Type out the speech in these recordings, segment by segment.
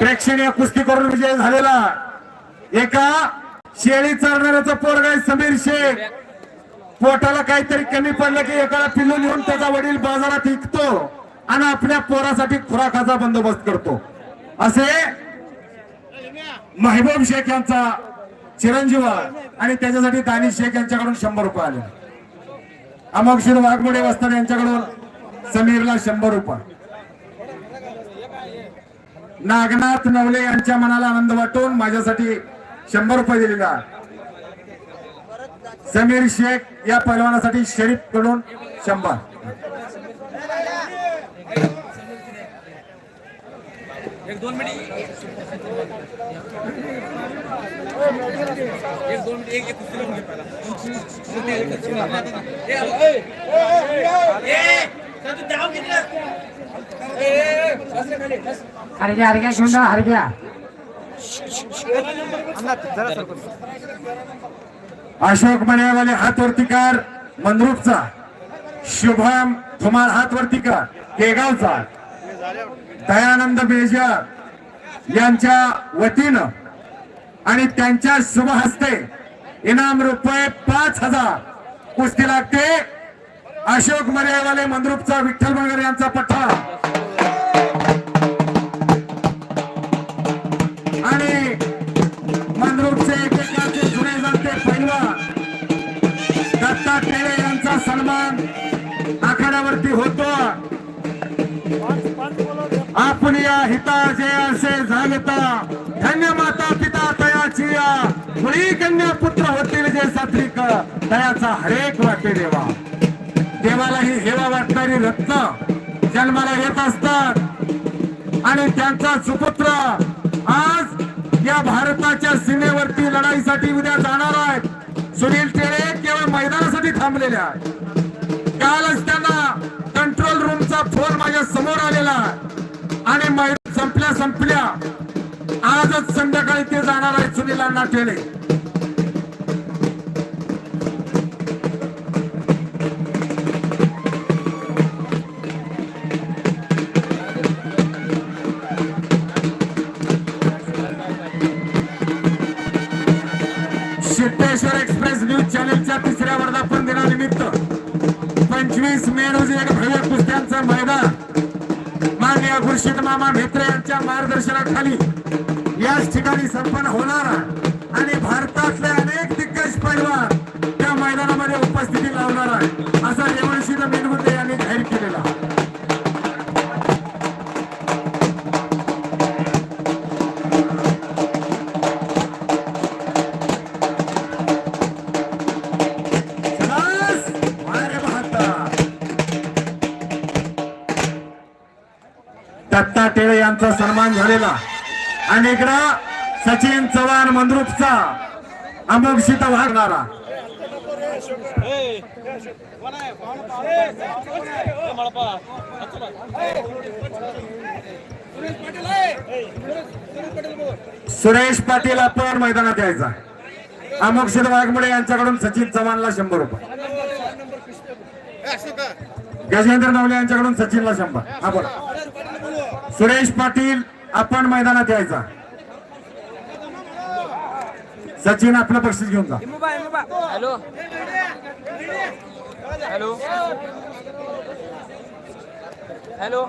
प्रेक्षणीय कुस्ती करून विजय झालेला. एका शेळी चरणाऱ्याचा पोरगा आहे समीर शेख. पोटाला काहीतरी कमी पडलं की एकाला पिल्लू लिहून त्याचा वडील बाजारात विकतो आणि आपल्या पोरासाठी खुराकाचा बंदोबस्त करतो. असे महबूब शेख यांचा चिरंजीव आणि त्याच्यासाठी दानिश शेख यांच्याकडून शंभर रुपये आले. अमोक्षित वाघमोडे वस्ताद यांच्याकडून समीरला शंभर रुपये. नागनाथ नवले यांच्या मनाला आनंद वाटून माझ्यासाठी शंभर रुपये दिलेला समीर शेख या पैलवानासाठी शरीफकडून शंभर एक दोन मिनिट एक दोन मिनिट एक एक अरे लावून घे पहिला घेऊन जा अशोक मनेवाले हातवरती कर मंद्रुपचा. शुभम धुमाळ हातवरती कर केगावचा. दयानंद बेजर यांच्या वतीनं आणि त्यांच्या शुभ हस्ते इनाम रुपये पाच हजार कुस्ती लागते. अशोक मर्यावाले मंद्रुपचा विठ्ठल मगर यांचा पठ्ठा. आणि मंद्रुपचे एकेकाचे जुने जाते पैलवान. दत्ता टेळे यांचा सन्मान आखाड्यावरती होतो. आपण या हिता जे असे झालता. धन्य माता पिता तयाची या. मुळी कन्या पुत्र होतील जे सात्विक तयाचा हरेक वाटे देवा. देवाला ही हेवा वाटणारी रत्न जन्माला येत असतात. आणि त्यांचा सुपुत्र आज या भारताच्या सीमेवरती लढाईसाठी उद्या जाणार आहेत. सुनील टेळे केवळ मैदानासाठी थांबलेले आहेत. कालच त्यांना कंट्रोल रूमचा फोन माझ्यासमोर आलेला आहे. आणि मैदान संपल्या संपल्या आजच संध्याकाळी ते जाणार आहेत सुनील अण्णा टेळे न्यूज चॅनलच्या तिसऱ्या वर्धापन दिनानिमित्त पंचवीस मे रोजी एक भव्य कुस्त्यांचं मैदान. माननीय खुर्शीद मामा म्हेत्रे यांच्या मार्गदर्शनाखाली याच ठिकाणी संपन्न होणार आणि भारतातल्या दत्ता टेळे यांचा सन्मान झालेला. आणि इकडं सचिन चव्हाण मंद्रुपचा अमोक्षित वागणारा सुरेश पाटील आपण मैदानात यायचा. अमोक्षित वाघमोडे यांच्याकडून सचिन चव्हाणला शंभर रुपये. गजेंद्र नवले यांच्याकडून सचिनला शंभर. हा बोला. सुरेश पाटील आपण मैदानात यायचा. सचिन आपलं बक्षीस घेऊन जा. Hello. Hello. Hello.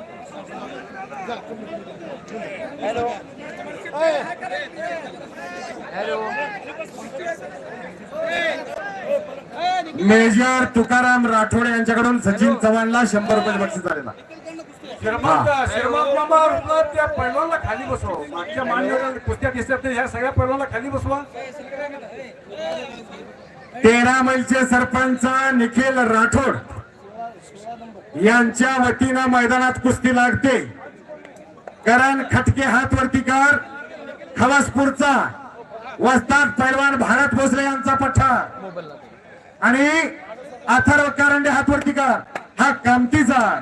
Hello. Hello. Major Tukaram Rathod यांच्याकडून सचिन चव्हाणला शंभर रुपये बक्षीस झालेला त्या पैलवानला खाली बसवा. मागच्या मान्यवर कुस्त्या दिसतात ते ह्या सगळ्या पैलवानला खाली बसवा. तेरा मैलचे सरपंच निखिल राठोड यांच्या वतीनं मैदानात कुस्ती लागते. करण खटके हात वरती कर. खवासपूरचा वस्ताद पैलवान भारत भोसले यांचा पठ्ठा. आणि अथर्व कारंडे हात वरती कर. हा कामतीचा